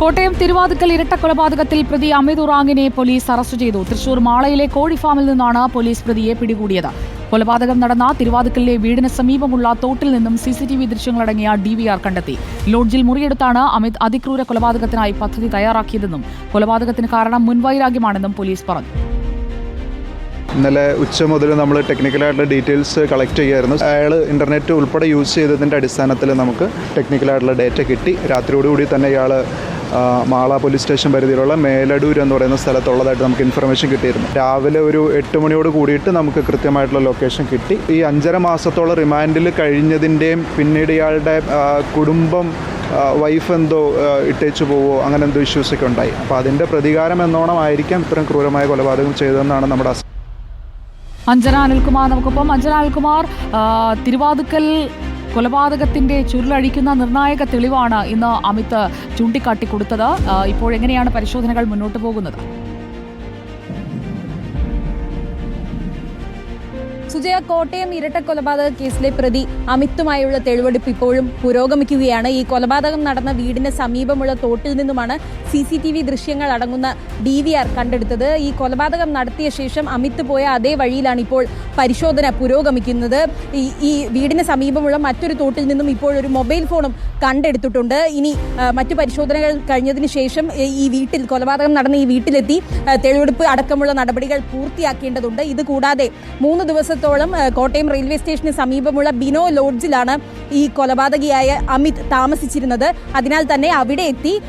കോട്ടയം തിരുവാതുക്കൽ ഇരട്ട കൊലപാതകത്തിൽ പ്രതി അമിത് ഉറാങ്ങിനെ പോലീസ് അറസ്റ്റ് ചെയ്തു. തൃശൂർ മാളയിലെ കോഴി ഫാമിൽ നിന്നാണ് പോലീസ് പ്രതിയെ പിടികൂടിയത്. കൊലപാതകം നടന്ന തിരുവാതുക്കലിലെ വീടിന് സമീപമുള്ള തോട്ടിൽ നിന്നും സി സി ടി വി ദൃശ്യങ്ങളടങ്ങിയ ഡി വി ആർ കണ്ടെത്തി. ലോഡ്ജിൽ മുറിയെടുത്താണ് അമിത് അതിക്രൂര കൊലപാതകത്തിനായി പദ്ധതി തയ്യാറാക്കിയതെന്നും കൊലപാതകത്തിന് കാരണം മുൻവൈരാഗ്യമാണെന്നും പോലീസ് പറഞ്ഞു. ഇന്നലെ ഉച്ച മുതൽ നമ്മൾ ടെക്നിക്കലായിട്ടുള്ള ഡീറ്റെയിൽസ് കളക്ട് ചെയ്യായിരുന്നു. അയാൾ ഇന്റർനെറ്റ് ഉൾപ്പെടെ യൂസ് ചെയ്തതിന്റെ അടിസ്ഥാനത്തിൽ നമുക്ക് ടെക്നിക്കലായിട്ടുള്ള ഡേറ്റ കിട്ടി. രാത്രിയോടുകൂടി തന്നെ ഇയാൾ മാള പോലീസ് സ്റ്റേഷൻ പരിധിയിലുള്ള മേലടൂർ എന്ന് പറയുന്ന സ്ഥലത്തുള്ളതായിട്ട് നമുക്ക് ഇൻഫർമേഷൻ കിട്ടിയിരുന്നു. രാവിലെ ഒരു എട്ട് മണിയോട് കൂടിയിട്ട് നമുക്ക് കൃത്യമായിട്ടുള്ള ലൊക്കേഷൻ കിട്ടി. ഈ അഞ്ചര മാസത്തോളം റിമാൻഡിൽ കഴിഞ്ഞതിന്റെയും പിന്നീട് ഇയാളുടെ കുടുംബം വൈഫ് എന്തോ ഇട്ടേച്ചു പോവോ അങ്ങനെ എന്തോ ഇഷ്യൂസൊക്കെ ഉണ്ടായി. അപ്പോൾ അതിന്റെ പ്രതികാരം എന്നോണം ആയിരിക്കാം ഇത്തരം ക്രൂരമായ കൊലപാതകം ചെയ്തതെന്നാണ് നമ്മുടെ അഞ്ജന അനിൽകുമാർ നമുക്കൊപ്പം. അഞ്ജന അനിൽകുമാർ തിരുവാതുക്കൽ കൊലപാതകത്തിന്റെ ചുരുളഴിക്കുന്ന നിർണായക തെളിവാണ് ഇന്ന് അമിത് ചൂണ്ടിക്കാട്ടി കൊടുത്തത് ഇപ്പോൾ എങ്ങനെയാണ് പരിശോധനകൾ മുന്നോട്ട് പോകുന്നത്? സുജയ കോട്ടയം ഇരട്ട കൊലപാതക കേസിലെ പ്രതി അമിത്തുമായുള്ള തെളിവെടുപ്പ് ഇപ്പോഴും പുരോഗമിക്കുകയാണ്. ഈ കൊലപാതകം നടന്ന വീടിന് സമീപമുള്ള തോട്ടിൽ നിന്നുമാണ് സി സി ടി വി ദൃശ്യങ്ങൾ അടങ്ങുന്ന ഡി വി ആർ കണ്ടെടുത്തത്. ഈ കൊലപാതകം നടത്തിയ ശേഷം അമിത് പോയ അതേ വഴിയിലാണ് ഇപ്പോൾ പരിശോധന പുരോഗമിക്കുന്നത്. ഈ വീടിന് സമീപമുള്ള മറ്റൊരു തോട്ടിൽ നിന്നും ഇപ്പോൾ ഒരു മൊബൈൽ ഫോണും കണ്ടെടുത്തിട്ടുണ്ട്. ഇനി മറ്റു പരിശോധനകൾ കഴിഞ്ഞതിന് ശേഷം ഈ വീട്ടിൽ കൊലപാതകം നടന്ന ഈ വീട്ടിലെത്തി. തെളിവെടുപ്പ് അടക്കമുള്ള നടപടികൾ പൂർത്തിയാക്കേണ്ടതുണ്ട്. ഇത് കൂടാതെ മൂന്ന് ദിവസത്തോളം ആ, കോട്ടയം റെയിൽവേ സ്റ്റേഷന് സമീപമുള്ള ബിനോ ലോഡ്ജിലാണ് ഈ കൊലപാതകിയായ അമിത് താമസിച്ചിരുന്നത്. അതിനാൽ തന്നെ അവിടെ എത്തി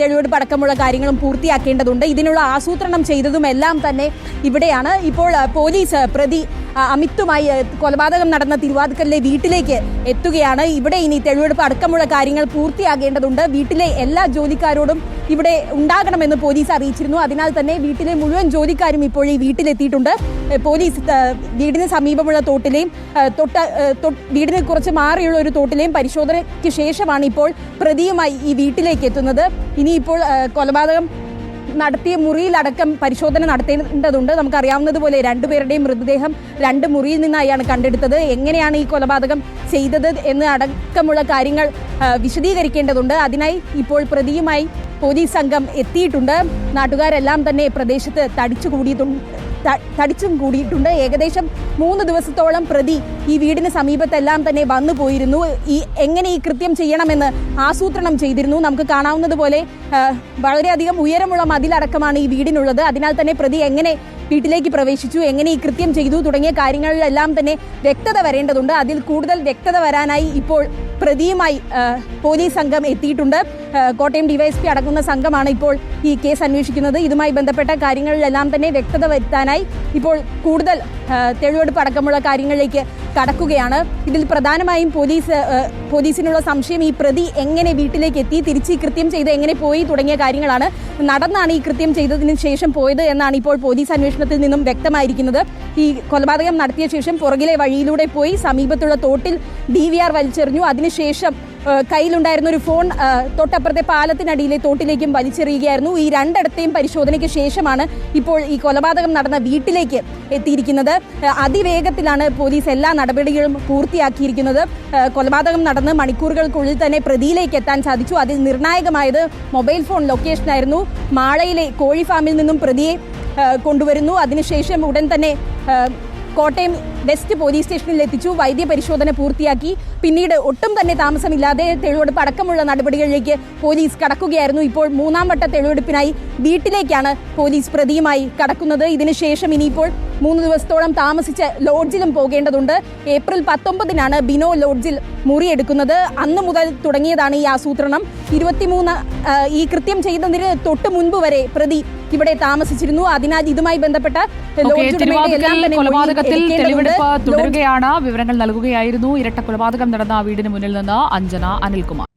തെളിവെടുപ്പ് അടക്കമുള്ള കാര്യങ്ങളും പൂർത്തിയാക്കേണ്ടതുണ്ട്. ഇതിനുള്ള ആസൂത്രണം ചെയ്തതുമെല്ലാം തന്നെ ഇവിടെയാണ്. ഇപ്പോൾ പോലീസ് പ്രതി അമിത്തുമായി കൊലപാതകം നടന്ന തിരുവാതുക്കലിലെ വീട്ടിലേക്ക് എത്തുകയാണ്. ഇവിടെ ഇനി തെളിവെടുപ്പ് അടക്കമുള്ള കാര്യങ്ങൾ പൂർത്തിയാകേണ്ടതുണ്ട്. വീട്ടിലെ എല്ലാ ജോലിക്കാരോടും ഇവിടെ ഉണ്ടാകണമെന്ന് പോലീസ് അറിയിച്ചിരുന്നു. അതിനാൽ തന്നെ വീട്ടിലെ മുഴുവൻ ജോലിക്കാരും ഇപ്പോൾ ഈ വീട്ടിലെത്തിയിട്ടുണ്ട്. പോലീസ് വീടിന് സമീപമുള്ള തോട്ടിലെയും തൊട്ട് വീടിന് കുറച്ച് മാറിയുള്ള ഒരു തോട്ടിലെയും പരിശോധനയ്ക്ക് ശേഷമാണ് ഇപ്പോൾ പ്രതിയുമായി ഈ വീട്ടിലേക്ക് എത്തുന്നത്. ഇനിയിപ്പോൾ കൊലപാതകം നടത്തിയ മുറിയിലടക്കം പരിശോധന നടത്തേണ്ടതുണ്ട്. നമുക്കറിയാവുന്നതുപോലെ രണ്ടുപേരുടെയും മൃതദേഹം രണ്ട് മുറിയിൽ നിന്നായാണ് കണ്ടെടുത്തത്. എങ്ങനെയാണ് ഈ കൊലപാതകം ചെയ്തത് എന്ന് അടക്കമുള്ള കാര്യങ്ങൾ വിശദീകരിക്കേണ്ടതുണ്ട്. അതിനായി ഇപ്പോൾ പ്രതിയുമായി പോലീസ് സംഘം എത്തിയിട്ടുണ്ട്. നാട്ടുകാരെല്ലാം തന്നെ പ്രദേശത്ത് തടിച്ചു കൂടിയിട്ടുണ്ട് തടിച്ചും കൂടിയിട്ടുണ്ട്. ഏകദേശം മൂന്ന് ദിവസത്തോളം പ്രതി ഈ വീടിന് സമീപത്തെല്ലാം തന്നെ വന്നു പോയിരുന്നു. ഈ എങ്ങനെ ഈ കൃത്യം ചെയ്യണമെന്ന് ആസൂത്രണം ചെയ്തിരുന്നു. നമുക്ക് കാണാവുന്നതുപോലെ പോലെ വളരെയധികം ഉയരമുള്ള മതിലടക്കമാണ് ഈ വീടിനുള്ളത്. അതിനാൽ തന്നെ പ്രതി എങ്ങനെ വീട്ടിലേക്ക് പ്രവേശിച്ചു എങ്ങനെ ഈ കൃത്യം ചെയ്തു തുടങ്ങിയ കാര്യങ്ങളിലെല്ലാം തന്നെ വ്യക്തത വരേണ്ടതുണ്ട്. അതിൽ കൂടുതൽ വ്യക്തത വരാനായി ഇപ്പോൾ പ്രതിയുമായി പോലീസ് സംഘം എത്തിയിട്ടുണ്ട്. കോട്ടയം ഡിവൈഎസ്പി അടങ്ങുന്ന സംഘമാണ് ഇപ്പോൾ ഈ കേസ് അന്വേഷിക്കുന്നത്. ഇതുമായി ബന്ധപ്പെട്ട കാര്യങ്ങളിലെല്ലാം തന്നെ വ്യക്തത വരുത്താനായി ഇപ്പോൾ കൂടുതൽ തെളിവെടുപ്പ് അടക്കമുള്ള കാര്യങ്ങളിലേക്ക് കടക്കുകയാണ്. ഇതിൽ പ്രധാനമായും പോലീസ് പോലീസിനുള്ള സംശയം ഈ പ്രതി എങ്ങനെ വീട്ടിലേക്ക് എത്തി തിരിച്ച് ഈ കൃത്യം ചെയ്ത് എങ്ങനെ പോയി തുടങ്ങിയ കാര്യങ്ങളാണ് നടന്നാണ് ഈ കൃത്യം ചെയ്തതിന് ശേഷം പോയത് എന്നാണ് ഇപ്പോൾ പോലീസ് അന്വേഷണത്തിൽ നിന്നും വ്യക്തമായിരിക്കുന്നത്. ഈ കൊലപാതകം നടത്തിയ ശേഷം പുറകിലെ വഴിയിലൂടെ പോയി സമീപത്തുള്ള തോട്ടിൽ ഡി വി ആർ വലിച്ചെറിഞ്ഞു. അതിനുശേഷം കയ്യിലുണ്ടായിരുന്ന ഒരു ഫോൺ തൊട്ടപ്പുറത്തെ പാലത്തിനടിയിലെ തോട്ടിലേക്കും വലിച്ചെറിയുകയായിരുന്നു. ഈ രണ്ടിടത്തെയും പരിശോധനയ്ക്ക് ശേഷമാണ് ഇപ്പോൾ ഈ കൊലപാതകം നടന്ന വീട്ടിലേക്ക് എത്തിയിരിക്കുന്നത്. അതിവേഗത്തിലാണ് പോലീസ് എല്ലാ നടപടികളും പൂർത്തിയാക്കിയിരിക്കുന്നത്. കൊലപാതകം നടന്ന് മണിക്കൂറുകൾക്കുള്ളിൽ തന്നെ പ്രതിയിലേക്ക് എത്താൻ സാധിച്ചു. അതിൽ നിർണായകമായത് മൊബൈൽ ഫോൺ ലൊക്കേഷനായിരുന്നു. മാളയിലെ കോഴി ഫാമിൽ നിന്നും പ്രതിയെ കൊണ്ടുവരുന്നു. അതിനുശേഷം ഉടൻ തന്നെ കോട്ടയം വെസ്റ്റ് പോലീസ് സ്റ്റേഷനിൽ എത്തിച്ചു. വൈദ്യ പരിശോധന പൂർത്തിയാക്കി. പിന്നീട് ഒട്ടും തന്നെ താമസമില്ലാതെ തെളിവെടുപ്പ് അടക്കമുള്ള നടപടികളിലേക്ക് പോലീസ് കടക്കുകയായിരുന്നു. ഇപ്പോൾ മൂന്നാം വട്ട തെളിവെടുപ്പിനായി വീട്ടിലേക്കാണ് പോലീസ് പ്രതിയുമായി കടക്കുന്നത്. ഇതിനുശേഷം ഇനിയിപ്പോൾ മൂന്ന് ദിവസത്തോളം താമസിച്ച് ലോഡ്ജിലും പോകേണ്ടതുണ്ട്. ഏപ്രിൽ പത്തൊമ്പതിനാണ് ബിനോ ലോഡ്ജിൽ മുറിയെടുക്കുന്നത്. അന്ന് മുതൽ തുടങ്ങിയതാണ് ഈ ആസൂത്രണം. ഇരുപത്തിമൂന്ന് ഈ കൃത്യം ചെയ്തതിന് തൊട്ട് മുൻപ് വരെ പ്രതി ഇവിടെ താമസിച്ചിരുന്നു. അതിനാൽ ഇതുമായി ബന്ധപ്പെട്ട് ലോഡ്ജ് എല്ലാം തന്നെ തുടരുകയാണ്. വിവരങ്ങൾ നൽകുകയായിരുന്നു. ഇരട്ട കൊലപാതകം നടന്ന വീടിന് മുന്നിൽ നിന്ന് അഞ്ജന അനിൽകുമാർ.